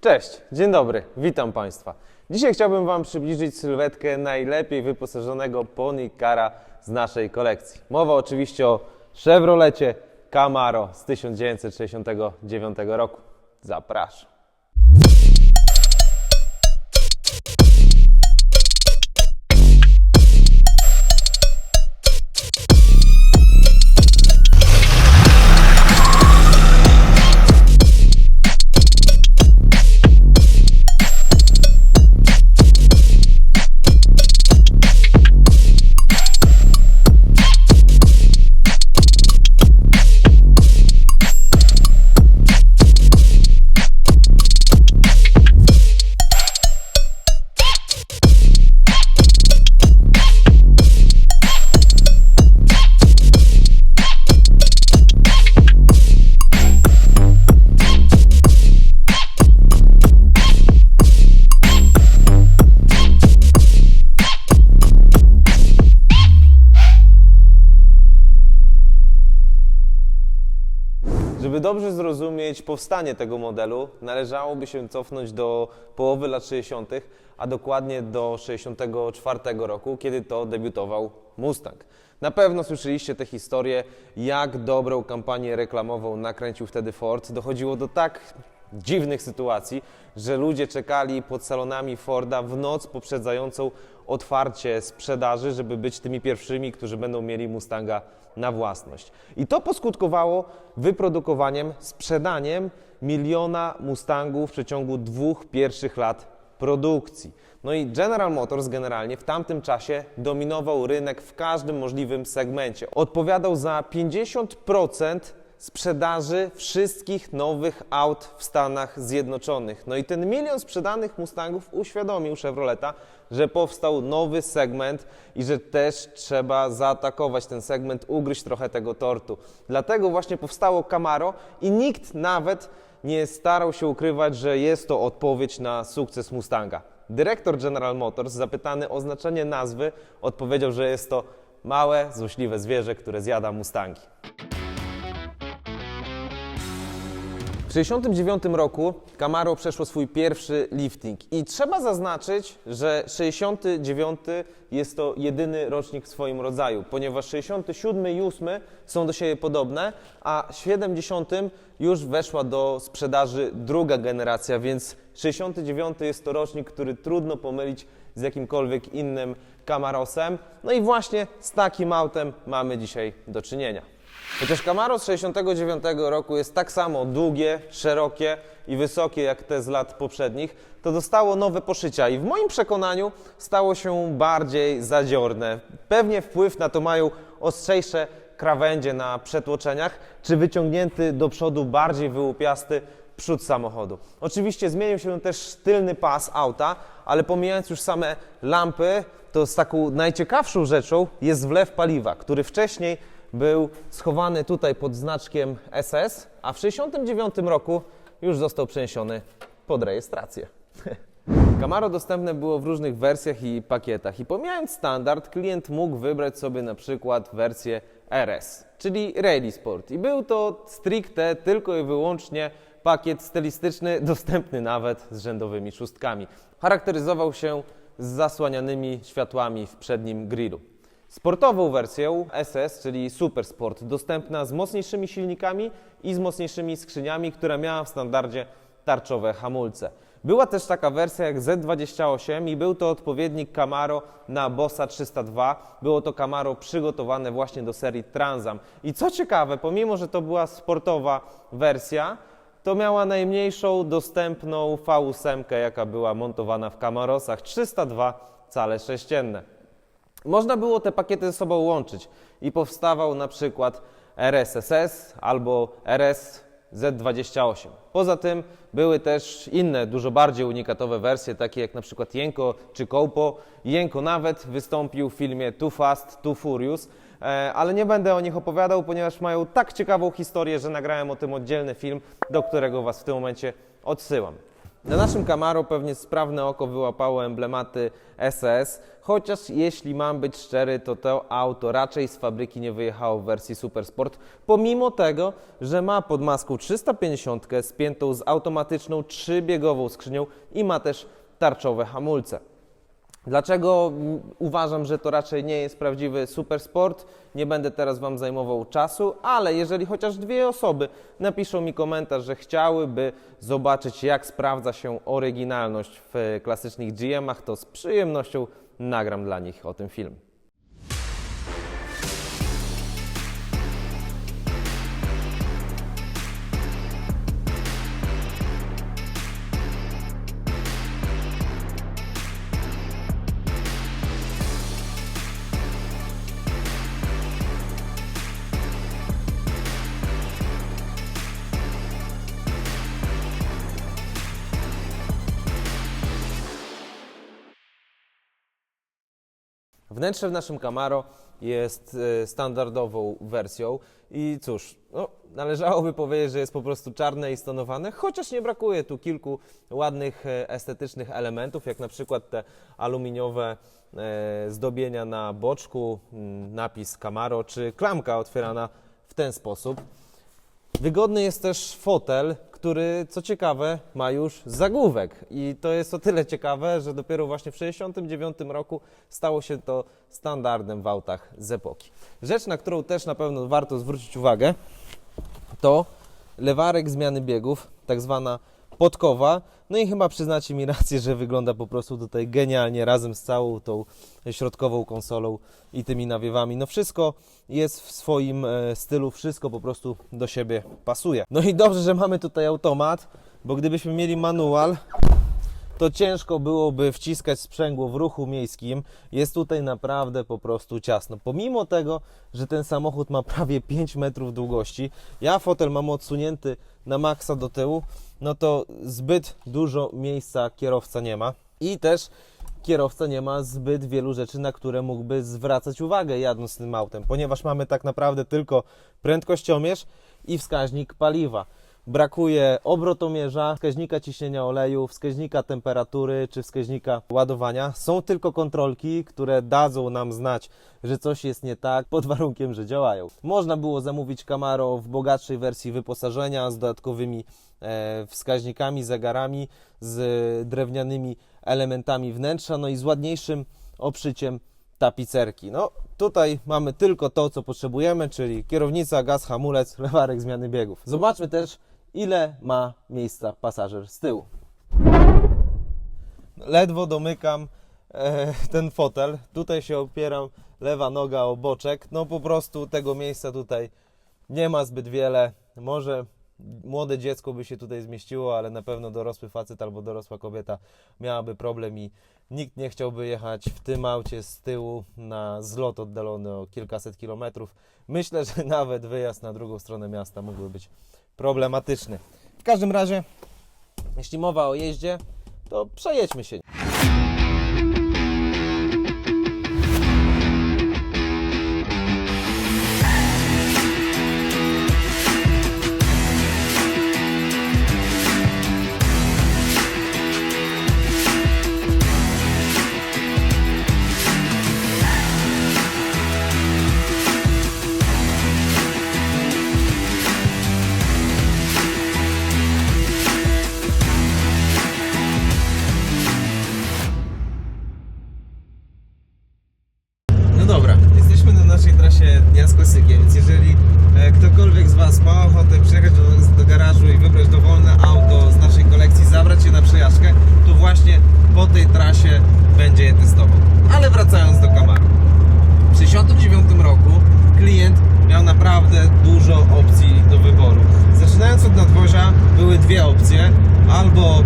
Cześć, dzień dobry, witam Państwa. Dzisiaj chciałbym Wam przybliżyć sylwetkę najlepiej wyposażonego pony cara z naszej kolekcji. Mowa oczywiście o Chevrolecie Camaro z 1969 roku. Zapraszam. Powstanie tego modelu, należałoby się cofnąć do połowy lat 60., a dokładnie do 64 roku, kiedy to debiutował Mustang. Na pewno słyszeliście tę historię, jak dobrą kampanię reklamową nakręcił wtedy Ford. Dochodziło do tak dziwnych sytuacji, że ludzie czekali pod salonami Forda w noc poprzedzającą otwarcie sprzedaży, żeby być tymi pierwszymi, którzy będą mieli Mustanga na własność. I to poskutkowało wyprodukowaniem, sprzedaniem miliona Mustangów w przeciągu dwóch pierwszych lat produkcji. No i General Motors generalnie w tamtym czasie dominował rynek w każdym możliwym segmencie. Odpowiadał za 50% sprzedaży wszystkich nowych aut w Stanach Zjednoczonych. No i ten milion sprzedanych Mustangów uświadomił Chevroleta, że powstał nowy segment i że też trzeba zaatakować ten segment, ugryźć trochę tego tortu. Dlatego właśnie powstało Camaro i nikt nawet nie starał się ukrywać, że jest to odpowiedź na sukces Mustanga. Dyrektor General Motors, zapytany o znaczenie nazwy, odpowiedział, że jest to małe, złośliwe zwierzę, które zjada Mustangi. W 1969 roku Camaro przeszło swój pierwszy lifting i trzeba zaznaczyć, że 69 jest to jedyny rocznik w swoim rodzaju, ponieważ 67 i 8 są do siebie podobne, a w 70 już weszła do sprzedaży druga generacja, więc 69 jest to rocznik, który trudno pomylić z jakimkolwiek innym Camarosem. No i właśnie z takim autem mamy dzisiaj do czynienia. Chociaż Camaro z 69 roku jest tak samo długie, szerokie i wysokie jak te z lat poprzednich, to dostało nowe poszycia i w moim przekonaniu stało się bardziej zadziorne. Pewnie wpływ na to mają ostrzejsze krawędzie na przetłoczeniach, czy wyciągnięty do przodu bardziej wyłupiasty przód samochodu. Oczywiście zmienił się też tylny pas auta, ale pomijając już same lampy, to z taką najciekawszą rzeczą jest wlew paliwa, który wcześniej był schowany tutaj pod znaczkiem SS, a w 1969 roku już został przeniesiony pod rejestrację. Camaro dostępne było w różnych wersjach i pakietach i pomijając standard, klient mógł wybrać sobie na przykład wersję RS, czyli Rally Sport i był to stricte tylko i wyłącznie pakiet stylistyczny, dostępny nawet z rzędowymi szóstkami. Charakteryzował się z zasłanianymi światłami w przednim grillu. Sportową wersją SS, czyli Super Sport, dostępna z mocniejszymi silnikami i z mocniejszymi skrzyniami, która miała w standardzie tarczowe hamulce. Była też taka wersja jak Z28 i był to odpowiednik Camaro na Bossa 302. Było to Camaro przygotowane właśnie do serii Transam. I co ciekawe, pomimo że to była sportowa wersja, to miała najmniejszą dostępną V8, jaka była montowana w Camarosach 302 cale sześcienne. Można było te pakiety ze sobą łączyć i powstawał na przykład RSSS albo RS Z28. Poza tym były też inne, dużo bardziej unikatowe wersje, takie jak na przykład Jenko czy Koupo. Jenko nawet wystąpił w filmie Too Fast, Too Furious, e, ale nie będę o nich opowiadał, ponieważ mają tak ciekawą historię, że nagrałem o tym oddzielny film, do którego Was w tym momencie odsyłam. Na naszym Camaro pewnie sprawne oko wyłapało emblematy SS, chociaż jeśli mam być szczery, to to auto raczej z fabryki nie wyjechało w wersji Supersport, pomimo tego, że ma pod maską 350 spiętą z automatyczną trzybiegową skrzynią i ma też tarczowe hamulce. Dlaczego uważam, że to raczej nie jest prawdziwy supersport? Nie będę teraz Wam zajmował czasu, ale jeżeli chociaż dwie osoby napiszą mi komentarz, że chciałyby zobaczyć, jak sprawdza się oryginalność w klasycznych GM-ach, to z przyjemnością nagram dla nich o tym film. Wnętrze w naszym Camaro jest e, standardową wersją i cóż, no, należałoby powiedzieć, że jest po prostu czarne i stonowane, chociaż nie brakuje tu kilku ładnych e, estetycznych elementów, jak na przykład te aluminiowe e, zdobienia na boczku, mm, napis Camaro, czy klamka otwierana w ten sposób. Wygodny jest też fotel, który co ciekawe ma już zagłówek i to jest o tyle ciekawe, że dopiero właśnie w 1969 roku stało się to standardem w autach z epoki. Rzecz, na którą też na pewno warto zwrócić uwagę, to lewarek zmiany biegów, tak zwana podkowa. No i chyba przyznacie mi rację, że wygląda po prostu tutaj genialnie razem z całą tą środkową konsolą i tymi nawiewami. No wszystko jest w swoim e, stylu, wszystko po prostu do siebie pasuje. No i dobrze, że mamy tutaj automat, bo gdybyśmy mieli manual, to ciężko byłoby wciskać sprzęgło w ruchu miejskim. Jest tutaj naprawdę po prostu ciasno. Pomimo tego, że ten samochód ma prawie 5 metrów długości, ja fotel mam odsunięty na maksa do tyłu, no to zbyt dużo miejsca kierowca nie ma. I też kierowca nie ma zbyt wielu rzeczy, na które mógłby zwracać uwagę jadąc tym autem, ponieważ mamy tak naprawdę tylko prędkościomierz i wskaźnik paliwa. Brakuje obrotomierza, wskaźnika ciśnienia oleju, wskaźnika temperatury czy wskaźnika ładowania. Są tylko kontrolki, które dadzą nam znać, że coś jest nie tak, pod warunkiem, że działają. Można było zamówić Camaro w bogatszej wersji wyposażenia z dodatkowymi e, wskaźnikami, zegarami, z drewnianymi elementami wnętrza, no i z ładniejszym obszyciem tapicerki. No tutaj mamy tylko to, co potrzebujemy, czyli kierownica, gaz, hamulec, lewarek zmiany biegów. Zobaczmy też, ile ma miejsca pasażer z tyłu. Ledwo domykam e, ten fotel. Tutaj się opieram, lewa noga o boczek. No po prostu tego miejsca tutaj nie ma zbyt wiele. Może młode dziecko by się tutaj zmieściło, ale na pewno dorosły facet albo dorosła kobieta miałaby problem i nikt nie chciałby jechać w tym aucie z tyłu na zlot oddalony o kilkaset kilometrów. Myślę, że nawet wyjazd na drugą stronę miasta mógłby być problematyczny. W każdym razie, jeśli mowa o jeździe, to przejedźmy się. Po tej trasie będzie je testował. Ale wracając do Camaro. W 1969 roku klient miał naprawdę dużo opcji do wyboru. Zaczynając od nadwozia były dwie opcje, albo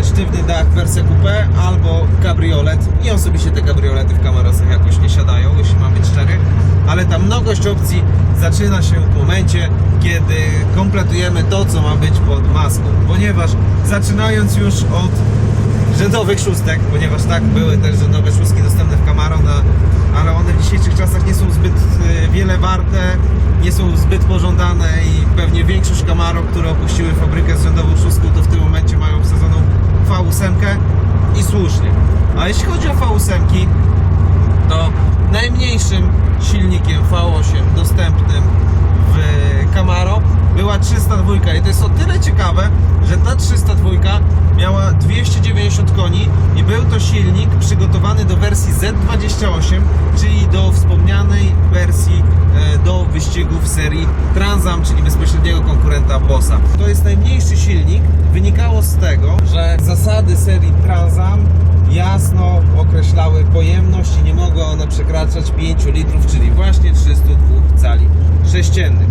e, sztywny dach wersja coupe, albo kabriolet. I osobiście te kabriolety w Camarosach jakoś nie siadają, jeśli mam być szczery. Ale ta mnogość opcji zaczyna się w momencie, kiedy kompletujemy to, co ma być pod maską. Ponieważ zaczynając już od rzędowych szóstek, ponieważ tak, były też rzędowe szóstki dostępne w Camaro, na, ale one w dzisiejszych czasach nie są zbyt e, wiele warte, nie są zbyt pożądane i pewnie większość Camaro, które opuściły fabrykę z rzędową szóstką, to w tym momencie mają obsadzoną V8 i słusznie. A jeśli chodzi o V8, to najmniejszym silnikiem V8 dostępnym w Camaro 302 i to jest o tyle ciekawe, że ta 302 miała 290 koni i był to silnik przygotowany do wersji Z28, czyli do wspomnianej wersji e, do wyścigów serii Transam, czyli bezpośredniego konkurenta Bossa. To jest najmniejszy silnik, wynikało z tego, że zasady serii Transam jasno określały pojemność i nie mogła ona przekraczać 5 litrów, czyli właśnie 302 cali sześciennych.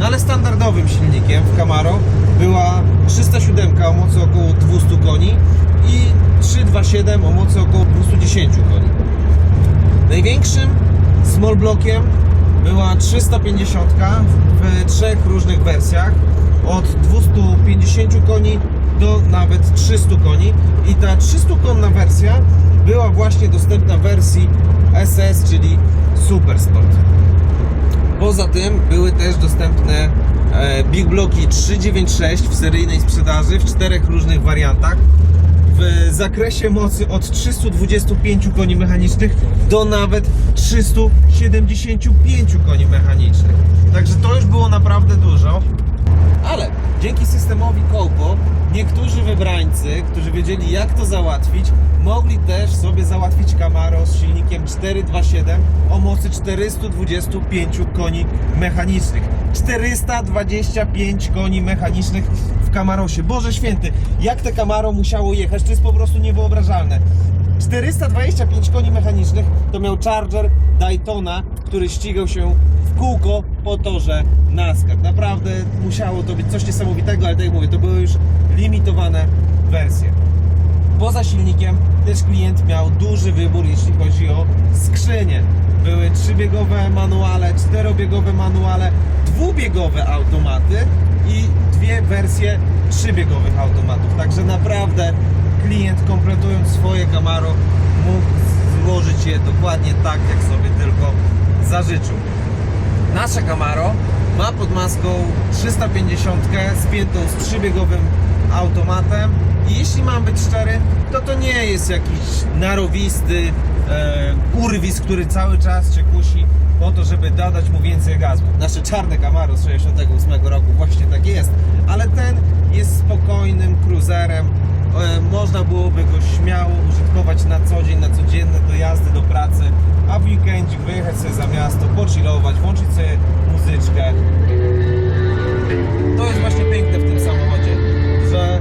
No ale standardowym silnikiem w Camaro była 307 o mocy około 200 koni i 327 o mocy około 210 koni. Największym small blockiem była 350 w trzech różnych wersjach od 250 koni do nawet 300 koni i ta 300 konna wersja była właśnie dostępna w wersji SS, czyli Super Sport. Poza tym były też dostępne e, Big Blocki 396 w seryjnej sprzedaży w czterech różnych wariantach w zakresie mocy od 325 koni mechanicznych do nawet 375 koni mechanicznych. Także to już było naprawdę dużo. Ale dzięki systemowi Kołpo niektórzy wybrańcy, którzy wiedzieli jak to załatwić, mogli też sobie załatwić Camaro z silnikiem 427 o mocy 425 koni mechanicznych. 425 koni mechanicznych w Camarosie. Boże święty, jak te Camaro musiało jechać, to jest po prostu niewyobrażalne. 425 koni mechanicznych to miał Charger Daytona, który ścigał się w kółko po torze NASCAR. Naprawdę musiało to być coś niesamowitego, ale tak jak mówię, to były już limitowane wersje. Poza silnikiem też klient miał duży wybór, jeśli chodzi o skrzynie. Były trzybiegowe manuale, czterobiegowe manuale, dwubiegowe automaty i dwie wersje trzybiegowych automatów. Także naprawdę klient kompletując swoje Camaro mógł złożyć je dokładnie tak, jak sobie tylko zażyczył. Nasze Camaro ma pod maską 350 spiętą z trzybiegowym automatem i jeśli mam być szczery, to to nie jest jakiś narowisty e, urwis, który cały czas Cię kusi po to, żeby dodać mu więcej gazu. Nasze czarne Camaro z 68 roku właśnie tak jest, ale ten jest spokojnym cruiserem, e, można byłoby go śmiało użytkować na co dzień, na codzienne dojazdy do pracy, a w weekendzik wyjechać sobie za miasto, pochillować, włączyć sobie muzyczkę. To jest właśnie piękne w tym samochodzie, że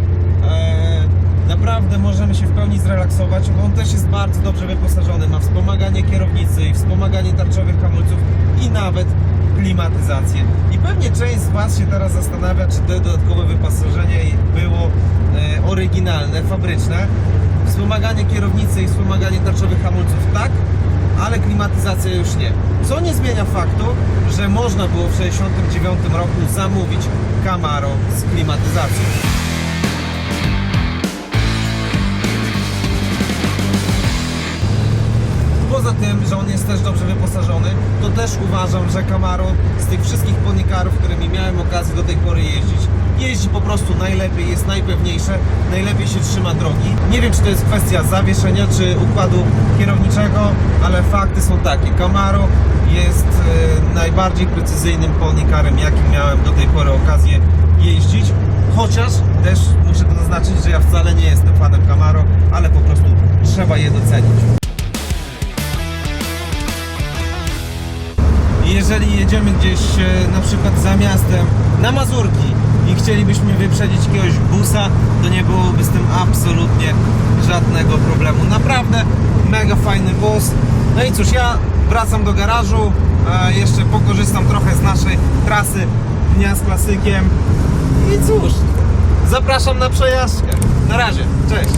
e, naprawdę możemy się w pełni zrelaksować. On też jest bardzo dobrze wyposażony, ma wspomaganie kierownicy i wspomaganie tarczowych hamulców i nawet klimatyzację. I pewnie część z Was się teraz zastanawia, czy to dodatkowe wyposażenie było e, oryginalne, fabryczne. Wspomaganie kierownicy i wspomaganie tarczowych hamulców tak, ale klimatyzacja już nie. Co nie zmienia faktu, że można było w 1969 roku zamówić Camaro z klimatyzacją. Poza tym, że on jest też dobrze wyposażony, to też uważam, że Camaro z tych wszystkich ponikarów, którymi miałem okazję do tej pory jeździć, jeździ po prostu najlepiej, jest najpewniejsze, najlepiej się trzyma drogi. Nie wiem, czy to jest kwestia zawieszenia, czy układu kierowniczego, ale fakty są takie. Camaro jest e, najbardziej precyzyjnym ponikarem, jakim miałem do tej pory okazję jeździć. Chociaż też muszę to zaznaczyć, że ja wcale nie jestem fanem Camaro, ale po prostu trzeba je docenić. Jeżeli jedziemy gdzieś e, na przykład za miastem na Mazurki i chcielibyśmy wyprzedzić jakiegoś busa, to nie byłoby z tym absolutnie żadnego problemu. Naprawdę mega fajny bus. No i cóż, ja wracam do garażu, e, jeszcze pokorzystam trochę z naszej trasy dnia z klasykiem i cóż, zapraszam na przejażdżkę. Na razie, cześć.